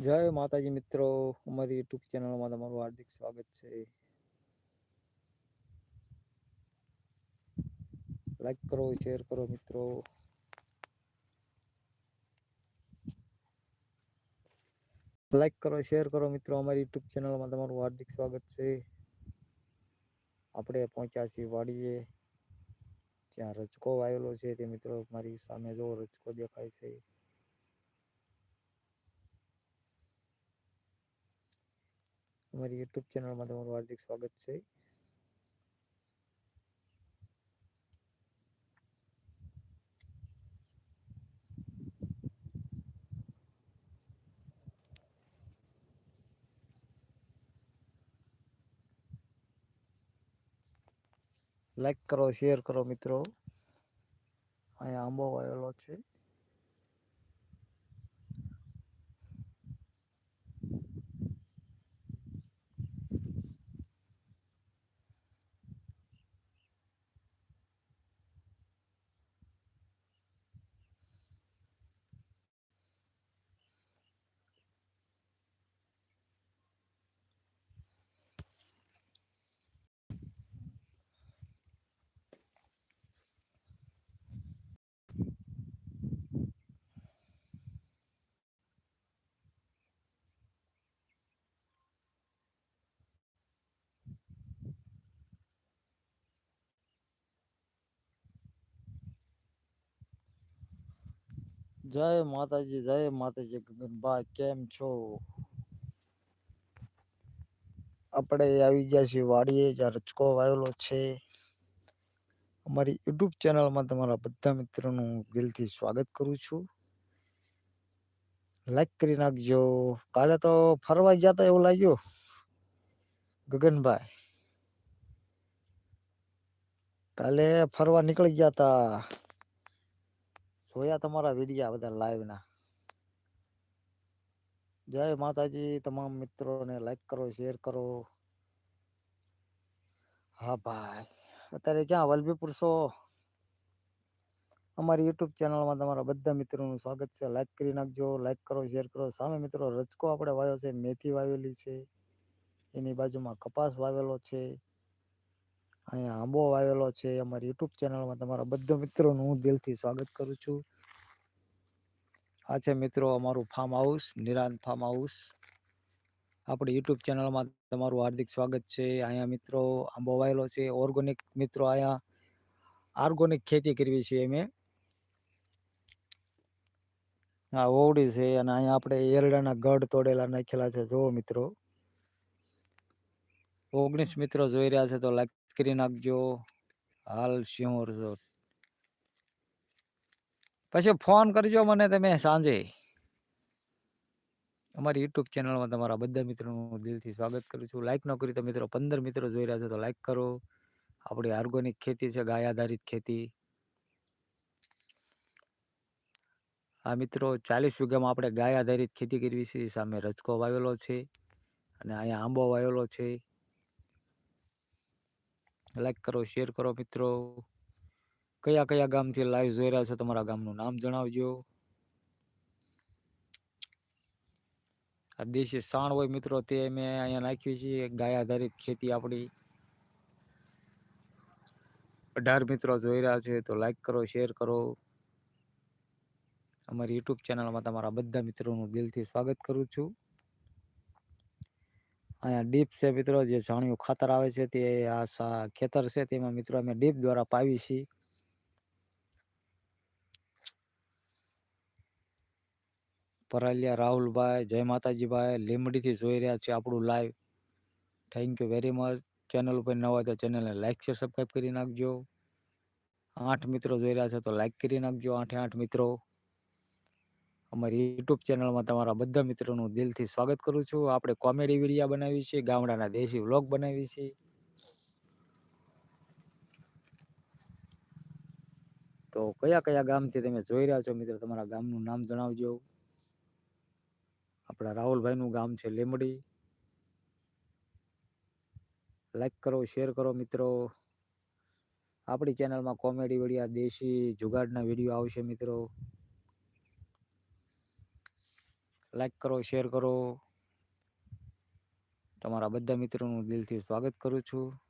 જય માતાજી મિત્રો, અમારી યુટ્યુબ ચેનલમાં તમારું હાર્દિક સ્વાગત છે. લાઈક કરો શેર કરો મિત્રો. લાઈક કરો શેર કરો મિત્રો, અમારી યુટ્યુબ ચેનલમાં તમારું હાર્દિક સ્વાગત છે. આપણે પહોંચ્યા છીએ વાડીએ. જ્યાં રચકો વાયેલો છે તે મિત્રો, મારી સામે જો રચકો દેખાય છે. અમારી યુટ્યુબ ચેનલમાં તમારું હાર્દિક સ્વાગત છે. લાઈક કરો શેર કરો મિત્રો. અહીંયા આંબો વાયેલો છે. જય માતાજી જય માતાજી ગગનભાઈ કેમ છો? આપણે આવી ગયા છીએ વાડીએ, જ્યાં રચકો વાયેલો છે. અમારી યુટ્યુબ ચેનલમાં તમારા બધા મિત્રોનું દિલથી સ્વાગત કરું છું. લાઈક કરી નાખજો. કાલે તો ફરવા ગયા તા એવું લાગ્યું, ગગનભાઈ. કાલે ફરવા નીકળી ગયા તા. જોયા તમારા વિડીયા બધા લાઈવ ના. જય માતાજી, તમામ મિત્રોને લાઈક કરો શેર કરો. હા ભાઈ, અત્યારે ક્યાં વલભીપુર છો? અમારી યુટ્યુબ ચેનલમાં તમારા બધા મિત્રોનું સ્વાગત છે. લાઈક કરી નાખજો લાઈક કરો શેર કરો. સામે મિત્રો રચકો આપણે વાવ્યો છે, મેથી વાવેલી છે. એની બાજુમાં કપાસ વાવેલો છે. અહીંયા આંબો વાવેલો છે, અમારી યુટ્યુબ ચેનલમાં તમારા બધા મિત્રોનું હું દિલથી સ્વાગત કરું છું. આ છે મિત્રો અમારું farm house Nirant farm house આપણી યુટ્યુબ ચેનલમાં તમારું હાર્દિક સ્વાગત છે. અહીંયા મિત્રો આંબો વાવેલો છે ઓર્ગોનિક મિત્રો અહીંયા ઓર્ગોનિક ખેતી કરવી છે અમે. હા ઓવડી છે અને અહીંયા આપણે એરડાના ગઢ તોડેલા નાખેલા છે. જુઓ મિત્રો. ઓગણીસ મિત્રો જોઈ રહ્યા છે તો લાઈક કરી નાખજો હાલ સિંહોર છો પછી ફોન કરજો મને તમે સાંજે. અમારી યુટ્યુબ ચેનલમાં તમારા બધા મિત્રોનું દિલથી સ્વાગત કરું છું. લાઈક ન કરી તો મિત્રો પંદર મિત્રો જોઈ રહ્યા છો તો લાઈક કરો. આપણી ઓર્ગોનિક ખેતી છે, ગાય આધારિત ખેતી. આ મિત્રો ચાલીસ વીઘામાં આપણે ગાય આધારિત ખેતી કરવી છે. સામે રચકો વાવેલો છે અને અહીંયા આંબો વાવેલો છે. લાઈક કરો શેર કરો મિત્રો. કયા કયા ગામથી લાઈવ જોઈ રહ્યા છો તમારા ગામનું નામ જણાવજો. આ દેશી સાણ હોય મિત્રો, તે મેં અહીંયા નાખ્યું છે ગાય આધારિત ખેતી આપણી. અઢાર મિત્રો જોઈ રહ્યા છે, તો લાઈક કરો શેર કરો. અમારી યુટ્યુબ ચેનલમાં તમારા બધા મિત્રોનું દિલથી સ્વાગત કરું છું. અહીંયા ડીપ છે મિત્રો, જે જાણ્યું ખાતર આવે છે તે આ ખેતર છે તેમાં મિત્રો અમે ડીપ દ્વારા પાવી છીએ. પરાલિયા રાહુલભાઈ, જય માતાજીભાઈ લીમડીથી જોઈ રહ્યા છે આપણું live thank you very much channel ઉપર નવા તો ચેનલને લાઈક શેર સબસ્ક્રાઈબ કરી નાખજો. આઠ મિત્રો જોઈ રહ્યા છે તો લાઈક કરી નાખજો, આઠે આઠ મિત્રો. અમારી યુટ્યુબ ચેનલમાં તમારા બધા મિત્રોનું દિલથી સ્વાગત કરું છું. આપણે કોમેડી વિડીયા બનાવી છે, ગામડાના દેશી વ્લોગ બનાવી છે. તો કયા કયા ગામથી તમે જોઈ રહ્યા છો મિત્રો? તમારા ગામનું નામ જણાવજો. આપણા રાહુલભાઈનું ગામ છે લીમડી લાઈક કરો શેર કરો મિત્રો. આપણી ચેનલમાં કોમેડી વિડીયા, દેશી જુગાડના વીડિયો આવશે મિત્રો. લાઈક કરો શેર કરો. તમારા બધા મિત્રોનું દિલથી સ્વાગત કરું છું.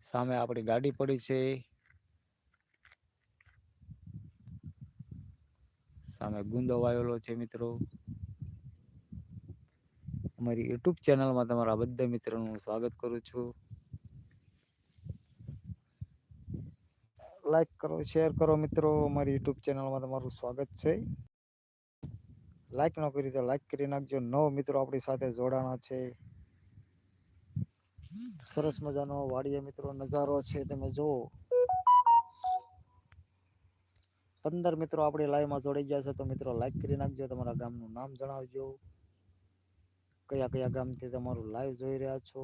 સામે આપણી ગાડી પડી છે. સામે ગુંદો વાયેલો છે મિત્રો. અમારી યુટ્યુબ ચેનલમાં તમારા બધા મિત્રોનું સ્વાગત કરું છું. લાઈક કરો શેર કરો મિત્રો. અમારી યુટ્યુબ ચેનલમાં તમારું સ્વાગત છે. લાઈક ન કરી તો લાઈક કરી નાખજો. નવ મિત્રો આપણી સાથે જોડાણા છે. સરસ મજાનો વાડીયા મિત્રો નજારો છે. તમે જુઓ. પંદર મિત્રો આપણી લાઈવમાં જોડાઈ ગયા છે. તો મિત્રો લાઈક કરી નાખજો. તમારા ગામનું નામ જણાવજો. કયા કયા ગામથી તમારું લાઈવ જોઈ રહ્યા છો?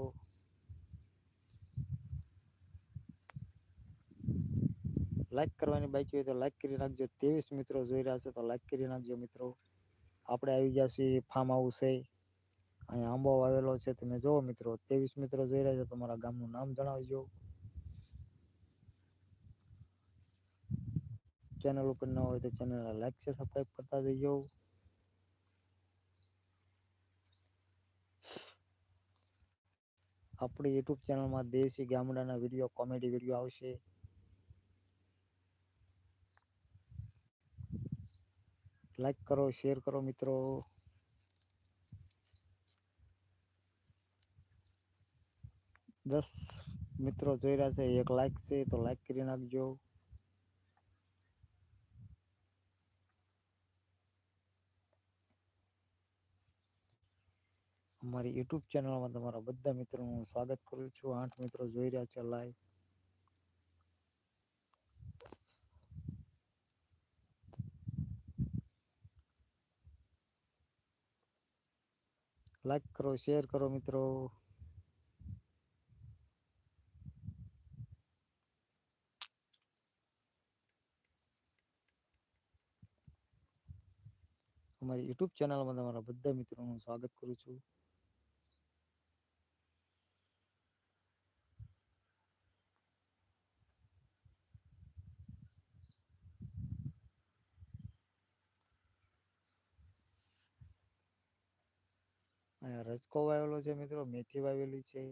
લાઈક કરવાની બાકી હોય તો લાઈક કરી નાખજો. ત્રેવીસ મિત્રો જોઈ રહ્યા છો તો લાઈક કરી નાખજો મિત્રો. આપણે આવી ગયા છીએ ફાર્મ હાઉસ અહીંયા આંબો આવેલો છે. તમે જોવો મિત્રો ત્રેવીસ મિત્રો જોઈ રહ્યા છો. તમારા ગામનું નામ જણાવજો. ચેનલ ઉપર ન હોય તો ચેનલ લાઈક છે સબસ્ક્રાઈબ કરતા જઈજો આપણી યુટ્યુબ ચેનલમાં દેશી ગામડાના વીડિયો કોમેડી વીડિયો આવશે. લાઈક કરો શેર કરો મિત્રો દસ મિત્રો જોઈ રહ્યા છે એક લાઈક છે તો લાઈક કરી નાખજો અમારી યુટ્યુબ ચેનલમાં તમારા બધા મિત્રોનું સ્વાગત કરું છું આઠ મિત્રો જોઈ રહ્યા છે લાઈવ લાઈક કરો શેર કરો મિત્રો. અમારી યુટ્યુબ ચેનલમાં તમારા બધા મિત્રોનું સ્વાગત કરું છું. રજકો વાવેલો છે મિત્રો મેથી વાવેલી છે.